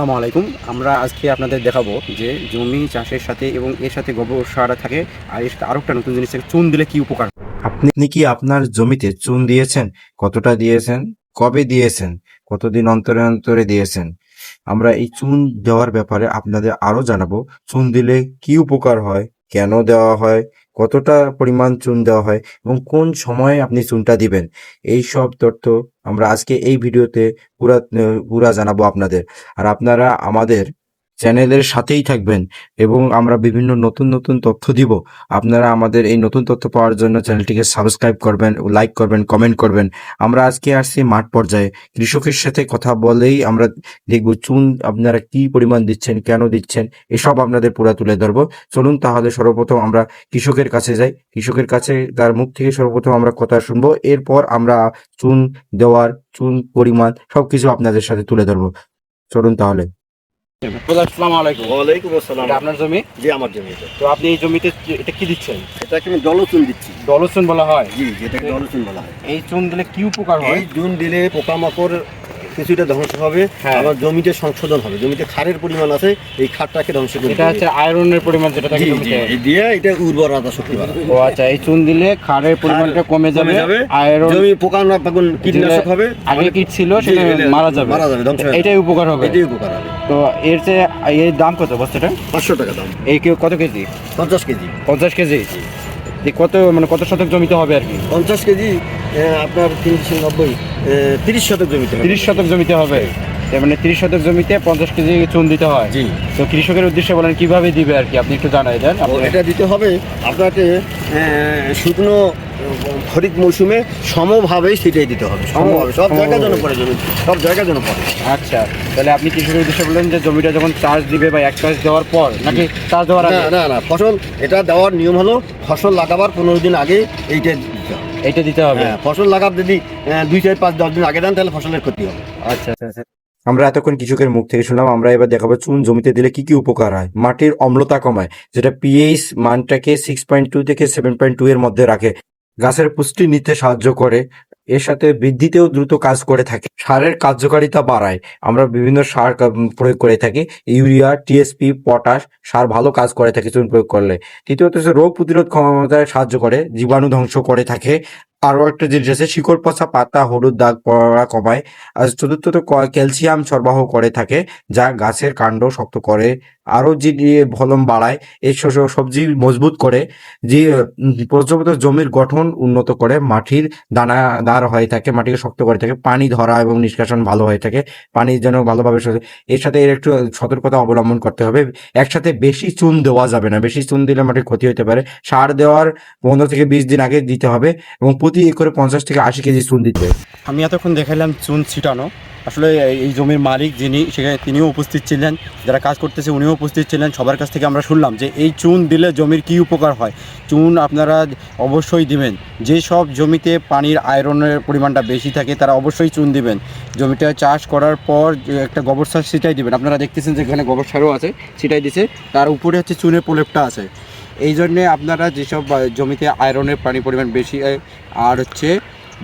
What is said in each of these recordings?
আসসালামু আলাইকুম। আমরা আজকে আপনাদের দেখাবো যে জমি চাষের সাথে এবং এর সাথে গোবর সার থাকে আর এর সাথে আরও একটা নতুন জিনিস চুন দিলে কি উপকার? আপনি আপনি কি আপনার জমিতে চুন দিয়েছেন? কতটা দিয়েছেন? কবে দিয়েছেন? কতদিন অন্তরে অন্তরে দিয়েছেন? আমরা এই চুন দেওয়ার ব্যাপারে আপনাদের আরও জানাব। চুন দিলে কি উপকার হয়? কেন দেওয়া হয়? কতটা পরিমাণ চুন দেওয়া হয়? এবং কোন সময়ে আপনি চুনটা দিবেন? এই সব তথ্য আমরা আজকে এই ভিডিওতে পুরা পুরা জানাব আপনাদের। আর আপনারা আমাদের চ্যানেলের সাথেই থাকবেন এবং আমরা বিভিন্ন নতুন নতুন তথ্য দিব। আপনারা আমাদের এই নতুন তথ্য পাওয়ার জন্য চ্যানেলটিকে সাবস্ক্রাইব করবেন, লাইক করবেন, কমেন্ট করবেন। আমরা আজকে আসছি মাঠ পর্যায়ে। কৃষকের সাথে কথা বলেই আমরা দেখব চুন আপনারা কি পরিমাণ দিচ্ছেন, কেন দিচ্ছেন, এসব আপনাদের পুরা তুলে ধরবো। চলুন তাহলে সর্বপ্রথম আমরা কৃষকের কাছে যাই। কৃষকের কাছে তার মুখ থেকে সর্বপ্রথম আমরা কথা শুনব। এরপর আমরা চুন দেওয়ার, চুন পরিমাণ সবকিছু আপনাদের সাথে তুলে ধরবো। চলুন তাহলে। আপনার জমি? জি আমার জমিতে তো আপনি এই জমিতে এটা কি দিচ্ছেন? এটাকে আমি জলচুন দিচ্ছি। দলচুন বলা হয়? জি যেটাকে জলচুন বলা হয়। এই চুন দিলে কি উপকার হয়? এই জুন দিলে পোকামাকড় কিছুটা ধ্বংস হবে হ্যাঁ। আবার জমিতে সংশোধন হবে। জমিতে খারের পরিমাণ আছে এই খারটাকে ধ্বংস করে এটা হচ্ছে আয়রনের পরিমাণ যেটা থাকে দিয়ে এটা উর্বরতা শক্তি বাড়াবে। ও আচ্ছা এই চুন দিলে খারের পরিমাণটা কমে যাবে আয়রন জমি পোকা না পাকুন কীটনাশক হবে। আগে কি ছিল সেটা মারা যাবে। মারা যাবে ধ্বংস এটাই উপকার হবে। এটাই উপকার হবে। তো এর যে এর দাম কত বস্তাটা পাঁচশো টাকা দাম। এই কি- কত কেজি? পঞ্চাশ কেজি। পঞ্চাশ কেজি? কত মানে কত শতক জমিতে হবে আর কি? পঞ্চাশ কেজি আপনার তিনশো নব্বই। তিরিশ শতক জমিতে হবে। তিরিশ শতক জমিতে হবে। তার মানে তিরিশ শতক জমিতে পঞ্চাশ কেজি চুন দিতে হয়। জি। তো কৃষকের উদ্দেশ্যে বলেন কীভাবে দিবে আর কি? আপনি একটু জানাই দেন। এটা দিতে হবে আপনাকে শুকনো খরিফ মৌসুমে সমভাবেই সেটাই দিতে হবে। সমভাবে। সব জায়গার জন্য পড়ে জমি সব জায়গার জন্য পড়ে। আচ্ছা। তাহলে আপনি কৃষকের উদ্দেশ্যে বললেন যে জমিটা যখন চাষ দিবে বা এক চাষ দেওয়ার পর নাকি চাষ দেওয়ার না না ফসল এটা দেওয়ার নিয়ম হলো ফসল লাগাবার পনেরো দিন আগে এইটা এইটা দিতে হবে। হ্যাঁ ফসল লাগার যদি আহ, দুই চার পাঁচ দশ দিন আগে দেন তাহলে ফসলের ক্ষতি হবে। আচ্ছা আচ্ছা আচ্ছা। আমরা এতক্ষণ কৃষকের মুখ থেকে শুনলাম আমরা এবার দেখাবো চুন জমিতে দিলে কি কি উপকার হয়। মাটির অম্লতা কমায় যেটা পিএইচ মানটাকে সিক্স পয়েন্ট টু থেকে সেভেন পয়েন্ট টু এর মধ্যে রাখে। গাছের পুষ্টি নিতে সাহায্য করে, এর সাথে বৃদ্ধিতেও দ্রুত কাজ করে থাকে। সারের কার্যকারিতা বাড়ায়। আমরা বিভিন্ন সার প্রয়োগ করে থাকি। ইউরিয়া টিএসপি পটাশ, সার ভালো কাজ করে থাকে চুন প্রয়োগ করলে। তৃতীয়ত হচ্ছে রোগ প্রতিরোধ ক্ষমতায় সাহায্য করে, জীবাণু ধ্বংস করে থাকে। আরও একটা জিনিস আছে শিকড় পচা পাতা হলুদ দাগ পড়া কমায় আর চতুর্থত ক্যালসিয়াম সরবরাহ করে থাকে যা গাছের কাণ্ড শক্ত করে আরও যে ফলন বাড়ায় এই সবজি মজবুত করে যে উম, জমির গঠন উন্নত করে মাটির দানাদার হয়ে থাকে মাটিকে শক্ত করে থাকে পানি ধরা এবং নিষ্কাশন ভালো হয়ে থাকে পানি যেন ভালোভাবে এর সাথে এর একটু সতর্কতা অবলম্বন করতে হবে একসাথে বেশি চুন দেওয়া যাবে না বেশি চুন দিলে মাটির ক্ষতি হতে পারে সার দেওয়ার পনেরো থেকে বিশ দিন আগে দিতে হবে এবং প্রতি একরে পঞ্চাশ থেকে আশি কেজি চুন দিতে। আমি এতক্ষণ দেখাইলাম চুন ছিটানো। আসলে এই- জমির মালিক যিনি, সেখানে তিনিও উপস্থিত ছিলেন। যারা কাজ করতেছে উনিও উপস্থিত ছিলেন। সবার কাছ থেকে আমরা শুনলাম যে এই চুন দিলে জমির কি উপকার হয়। চুন আপনারা অবশ্যই দিবেন। যে সব জমিতে পানির আয়রনের পরিমাণটা বেশি থাকে, তারা অবশ্যই চুন দিবেন। জমিটা চাষ করার পর একটা গোবর সার ছিটাই দিবেন। আপনারা দেখতেছেন যে এখানে গোবর সারও আছে, ছিটাই দিছে। তার উপরে হচ্ছে চুনের প্রলেপটা আছে। এই জন্যে আপনারা যেসব জমিতে আয়রনের পানি পরিমাণ বেশি আর হচ্ছে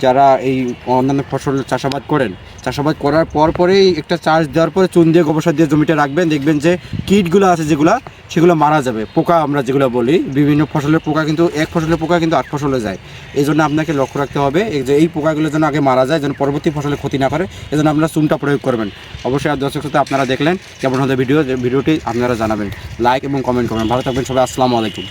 যারা এই অন্যান্য ফসল চাষাবাদ করেন, চাষাবাদ করার পর পরেই একটা চাষ দেওয়ার পরে চুন দিয়ে, গোবর সার দিয়ে জমিটা রাখবেন, দেখবেন যে কীটগুলো আছে যেগুলো, সেগুলো মারা যাবে। পোকা আমরা যেগুলো বলি, বিভিন্ন ফসলের পোকা কিন্তু, এক ফসলের পোকা কিন্তু আট ফসলে যায়। এই জন্য আপনাকে লক্ষ্য রাখতে হবে যে এই পোকাগুলো যেন আগে মারা যায়, যেন পরবর্তী ফসলে ক্ষতি না করে, এই জন্য আপনারা চুনটা প্রয়োগ করবেন। অবশ্যই আর দর্শক শ্রোতা আপনারা দেখলেন, কেমন হতে ভিডিও ভিডিওটি আপনারা জানাবেন। লাইক এবং কমেন্ট করবেন। ভালো থাকবেন সবাই, আসসালামু আলাইকুম।